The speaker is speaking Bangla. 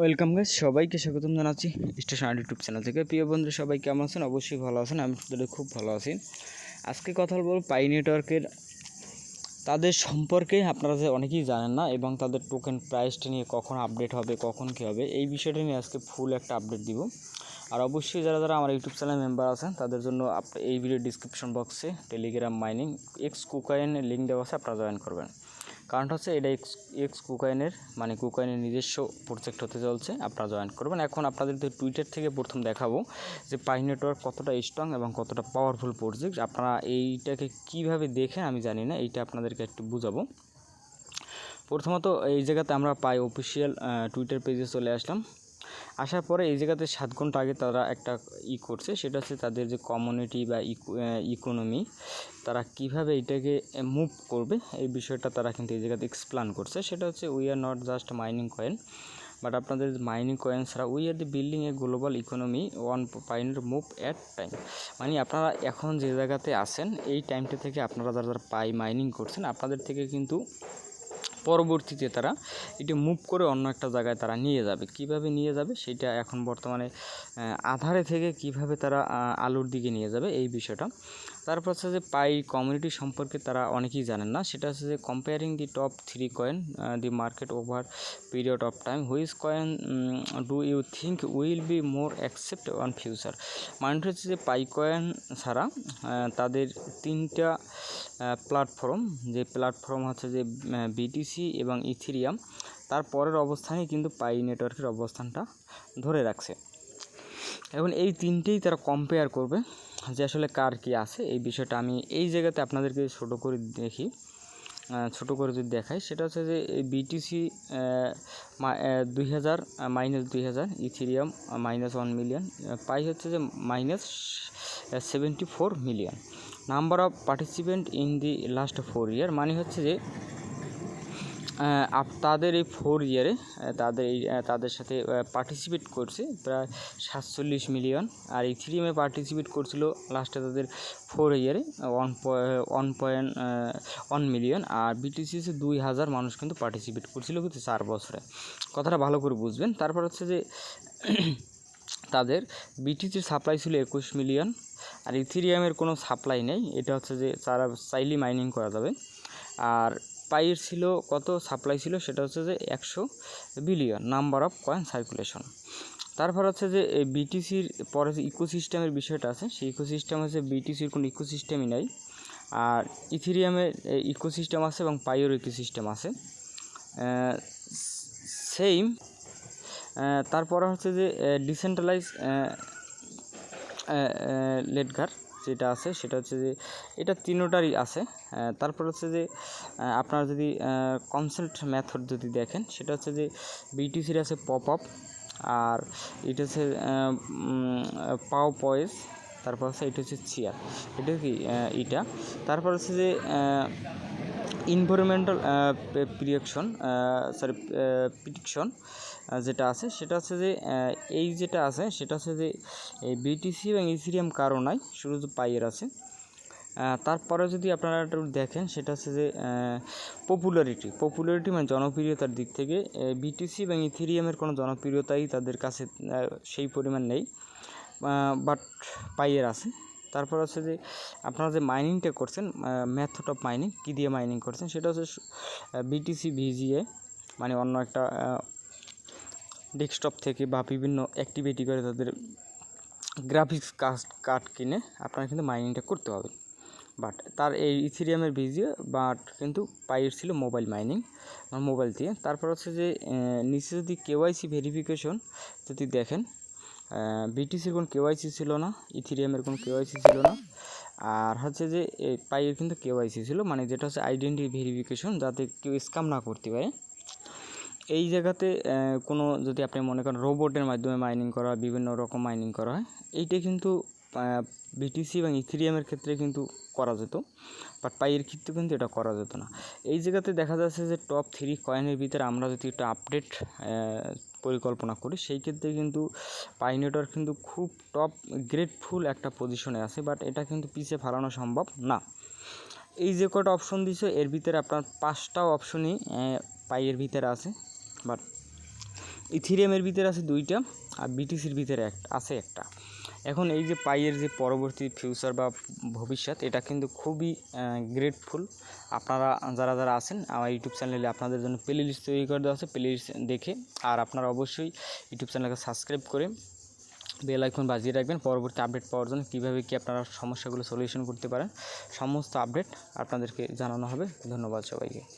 ওয়েলকাম গাইস, সবাইকে স্বাগতম জানাচ্ছি স্টেশন আর ইউটিউব চ্যানেল থেকে। প্রিয় বন্ধু, সবাই কেমন আছেন? অবশ্যই ভালো আছেন, আমি তাদের খুব ভালো আছি। আজকে কথা বলব পাই নেটওয়ার্কের। তাদের সম্পর্কে আপনারা যে অনেকেই জানেন না, এবং তাদের টোকেন প্রাইসটা নিয়ে কখন আপডেট হবে, কখন কী হবে, এই বিষয়টা নিয়ে আজকে ফুল একটা আপডেট দিব। আর অবশ্যই যারা যারা আমার ইউটিউব চ্যানেল মেম্বার আছেন, তাদের জন্য এই ভিডিও ডিসক্রিপশন বক্সে টেলিগ্রাম মাইনিং এক্স কুকাইনের লিঙ্ক দেওয়া আছে, আপনারা জয়েন করবেন। কারণটা হচ্ছে এটা এক্স এক্স কুকাইনের মানে কুকাইনের নিজস্ব প্রজেক্ট হতে চলছে, আপনারা জয়েন করবেন। এখন আপনাদের তো টুইটার থেকে প্রথম দেখাবো যে পাই নেটওয়ার্ক কতটা স্ট্রং এবং কতটা পাওয়ারফুল প্রজেক্ট আপনারা এইটাকে কীভাবে দেখে আমি জানি না, এইটা আপনাদেরকে একটু বুঝাবো। প্রথমত এই জায়গাতে আমরা পাই অফিসিয়াল টুইটার পেজে চলে আসলাম। আসার পরে এই জায়গাতে সাত ঘণ্টা আগে তারা একটা ই করছে, সেটা হচ্ছে তাদের যে কমিউনিটি বা ইকোনমি তারা কীভাবে এটাকে মুভ করবে, এই বিষয়টা তারা কিন্তু এই জায়গাতে এক্সপ্লান করছে। সেটা হচ্ছে we are not just mining coin but আপনাদের মাইনিং কয়েন ছাড়া we are the building a global economy one পাইনের move at time মানে আপনারা এখন যে জায়গাতে আছেন, এই টাইমটা থেকে আপনারা যারা যারা পাই মাইনিং করছেন, আপনাদের থেকে কিন্তু পরবর্তীতে তারা এটি মুভ করে অন্য একটা জায়গায় তারা নিয়ে যাবে। কীভাবে নিয়ে যাবে সেটা এখন বর্তমানে আধারে থেকে কীভাবে তারা আলুর দিকে নিয়ে যাবে এই বিষয়টা। তারপর হচ্ছে যে পাই কমিউনিটি সম্পর্কে তারা অনেকেই জানেন না। সেটা হচ্ছে যে comparing the top three coin the market over period of time which coin do you think will be more accept on future মানে হচ্ছে যে পাই কয়েন ছাড়া তাদের তিনটা প্ল্যাটফর্ম যে প্ল্যাটফর্ম হচ্ছে যে বিটিসি এবং ইথিরিয়াম, তার পরের অবস্থানে কিন্তু পাই নেটওয়ার্কের অবস্থানটা ধরে রাখছে। এখন এই তিনটেই তারা কম্পেয়ার করবে যে আসলে কার কি আছে। এই বিষয়টা আমি এই জায়গাতে আপনাদেরকে ছোটো করে দেখি ছোটো করে যদি দেখাই, সেটা হচ্ছে যে এই বিটিসি দুই হাজার মাইনাস দুই হাজার, Ethereum minus one million Pi হচ্ছে যে minus seventy four million number of participant in the last four year মানে হচ্ছে যে তাদের এই ফোর ইয়ারে তাদের এই তাদের সাথে পার্টিসিপেট করছে প্রায় সাতচল্লিশ মিলিয়ন আর এই ইথিরিয়ামে পার্টিসিপেট করছিল লাস্টে তাদের ফোর ইয়ারে one one point one million আর বিটিসিসে দুই হাজার মানুষ কিন্তু পার্টিসিপেট করছিল কিন্তু চার বছরে। কথাটা ভালো করে বুঝবেন। তারপর হচ্ছে যে, তাদের বিটিসির সাপ্লাই ছিল একুশ মিলিয়ন আর ইথিরিয়ামের কোনো সাপ্লাই নেই। এটা হচ্ছে যে, তারা চাইলেই মাইনিং করা যাবে। আর পাইয়ের ছিল কত? সাপ্লাই ছিল সেটা হচ্ছে যে একশো billion number of coin circulation. তারপর হচ্ছে যে বিটিসির পরে যে ইকোসিস্টেমের বিষয়টা আছে, সেই ইকোসিস্টেম হচ্ছে বিটিসির কোনো ইকোসিস্টেমই নাই। আর ইথিরিয়ামের ইকোসিস্টেম আছে এবং পাইয়ের ইকোসিস্টেম আছে। সেম। তারপরে হচ্ছে যে ডিসেন্ট্রালাইজ লেটগার যেটা আছে সেটা হচ্ছে যে এটা তিনোটারই আছে। তারপর হচ্ছে যে আপনার যদি কনসেন্ট মেথড যদি দেখেন, সেটা হচ্ছে যে বিটিসির আছে পপ আপ আর এটা হচ্ছে পাও পয়েস, তারপর হচ্ছে এটা হচ্ছে চেয়ার এটা কি এটা। তারপর হচ্ছে যে ইনভারমেন্টাল প্রিয়াকশন সরি প্রিডিকশন যেটা আছে, সেটা হচ্ছে যে এই যেটা আছে, সেটা হচ্ছে যে বিটিসি এবং ইথিরিয়াম কারও নাই, শুধু যে পাইয়ের আছে। তারপরে যদি আপনারা একটু দেখেন, সেটা হচ্ছে যে পপুলারিটি পপুলারিটি মানে জনপ্রিয়তার দিক থেকে বিটিসি এবং ইথিরিয়ামের কোনো জনপ্রিয়তাই তাদের কাছে সেই পরিমাণ নেই বাট পাইয়ের আছে। তারপর হচ্ছে যে আপনারা যে মাইনিংটা করছেন মেথড অফ মাইনিং কী দিয়ে মাইনিং করছেন, সেটা হচ্ছে বিটিসি ভিজিএ মানে অন্য একটা ডেস্কটপ থেকে বা বিভিন্ন অ্যাক্টিভিটি করে তাদের গ্রাফিক্স কাস্ট কার্ড কিনে আপনারা কিন্তু মাইনিংটা করতে হবে বাট তার এই ইথিরিয়ামের ভিজিও বাট কিন্তু পাইয়ের ছিল মোবাইল মাইনিং মোবাইল দিয়ে। তারপর হচ্ছে যে নিচে যদি কেওয়াইসি ভেরিফিকেশন যদি দেখেন বিটিসির কোনো কেওয়াইসি ছিল না ইথিরিয়ামের কোনো কেওয়াইসি ছিল না। আর হচ্ছে যে পাইয়ের কিন্তু কেওয়াইসি ছিল মানে যেটা হচ্ছে আইডেন্টি ভেরিফিকেশন যাতে কেউ স্ক্যাম না করতে পারে। এই জায়গাতে কোনো যদি আপনি মনে করেন রোবটের মাধ্যমে মাইনিং করা, বিভিন্ন রকম মাইনিং করা হয়, এইটা কিন্তু বিটিসি এবং ইথিরিয়ামের ক্ষেত্রে কিন্তু করা যেত বাট পাইয়ের ক্ষেত্রে কিন্তু এটা করা যেত না। এই জায়গাতে দেখা যাচ্ছে যে টপ থ্রি কয়েনের ভিতরে আমরা যদি একটা আপডেট পরিকল্পনা করি, সেই ক্ষেত্রে কিন্তু পাই নেটওয়ার্ক কিন্তু খুব টপ গ্রেটফুল একটা পজিশনে আছে বাট এটা কিন্তু পিছিয়ে ফেলানো সম্ভব না। এই যে কটা অপশন দিছে, এর ভিতরে আপনার পাঁচটা অপশনই পাইয়ের ভিতরে আছে বাট ইথিরিয়ামের ভিতরে আছে দুইটা আর বিটিসির ভিতরে একটা, আছে একটা। এখন এই যে পাইয়ের যে পরবর্তী ফিউচার বা ভবিষ্যৎ, এটা কিন্তু খুবই গ্রেটফুল আপনারা যারা যারা আছেন, আমার ইউটিউব চ্যানেলে আপনাদের জন্য প্লে লিস্ট তৈরি করে দেওয়া আছে প্লে লিস্ট দেখে, আর আপনারা অবশ্যই ইউটিউব চ্যানেলকে সাবস্ক্রাইব করে বেল আইকন বাজিয়ে রাখবেন। পরবর্তী আপডেট পাওয়ার জন্য কীভাবে কি আপনারা সমস্যাগুলো সলিউশন করতে পারেন, সমস্ত আপডেট আপনাদেরকে জানানো হবে। ধন্যবাদ সবাইকে।